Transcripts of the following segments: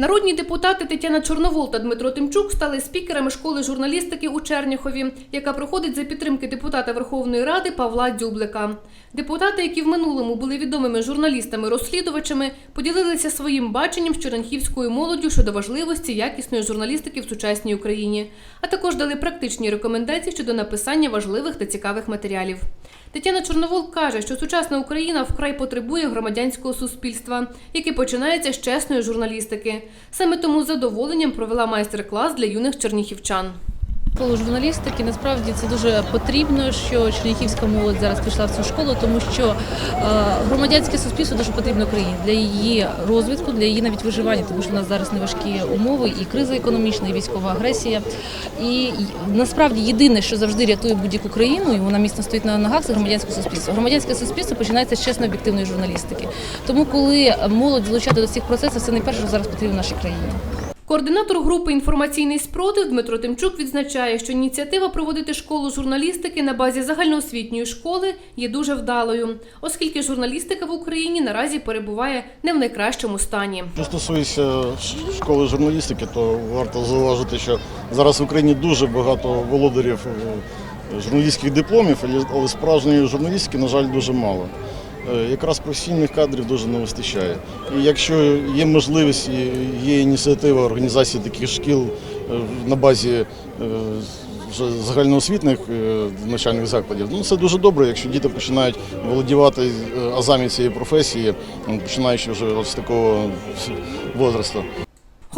Народні депутати Тетяна Чорновол та Дмитро Тимчук стали спікерами школи журналістики у Черняхові, яка проходить за підтримки депутата Верховної Ради Павла Дзюблика. Депутати, які в минулому були відомими журналістами-розслідувачами, поділилися своїм баченням з чернігівською молоддю щодо важливості якісної журналістики в сучасній Україні, а також дали практичні рекомендації щодо написання важливих та цікавих матеріалів. Тетяна Чорновол каже, що сучасна Україна вкрай потребує громадянського суспільства, яке починається з чесної журналістики. Саме тому з задоволенням провела майстер-клас для юних черніхівчан. Школу журналістики насправді це дуже потрібно, що черніхівська молодь зараз пішла в цю школу, тому що е, громадянське суспільство дуже потрібно Україні для її розвитку, для її навіть виживання, тому що в нас зараз неважкі умови, і криза економічна, і військова агресія. І насправді єдине, що завжди рятує будь-яку країну, і вона міцно стоїть на ногах, це громадянське суспільство. Громадянське суспільство починається з чесної об'єктивної журналістики. Тому, коли молодь залучати до цих процесів, це найперше, що зараз потрібно нашій країні. Координатор групи інформаційний спротив Дмитро Тимчук відзначає, що ініціатива проводити школу журналістики на базі загальноосвітньої школи є дуже вдалою, оскільки журналістика в Україні наразі перебуває не в найкращому стані. Що стосується школи журналістики, то варто зауважити, що зараз в Україні дуже багато володарів е, журналістських дипломів, але- але справжньої журналістики, на жаль, дуже мало. Е, Якраз професійних кадрів дуже не вистачає. І якщо є можливість, є ініціатива організації таких шкіл е, на базі вже загальноосвітних е, навчальних закладів, ну це дуже добре, якщо діти починають володівати азамі цієї професії, починаючи вже з такого возрасту.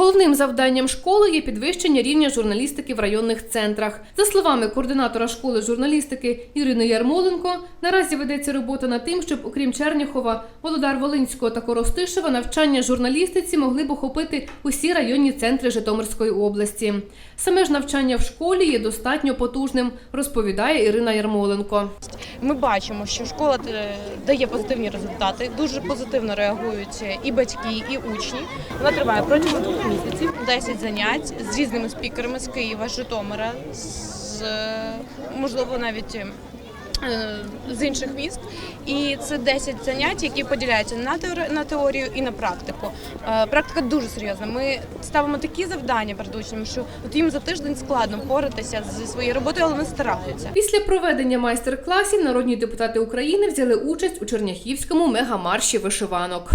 Головним завданням школи є підвищення рівня журналістики в районних центрах. За словами координатора школи журналістики Ірини Ярмоленко, наразі ведеться робота над тим, щоб окрім Черняхова, Володар Волинського та Коростишева навчання журналістиці могли б охопити усі районні центри Житомирської області. Саме ж навчання в школі є достатньо потужним, розповідає Ірина Ярмоленко. Ми бачимо, що школа е, дає позитивні результати. Дуже позитивно реагують і батьки, і учні. Вона триває протягом місяців. 10 занять з різними спікерами з Києва, з Житомира, з можливо навіть. е, З інших міст, і це 10 занять, які поділяються на теорію і на практику. Е, Практика дуже серйозна. Ми ставимо такі завдання перед учнями, що от їм за тиждень складно впоратися зі своєю роботою, але вони стараються. Після проведення майстер-класів народні депутати України взяли участь у Черняхівському мегамарші вишиванок.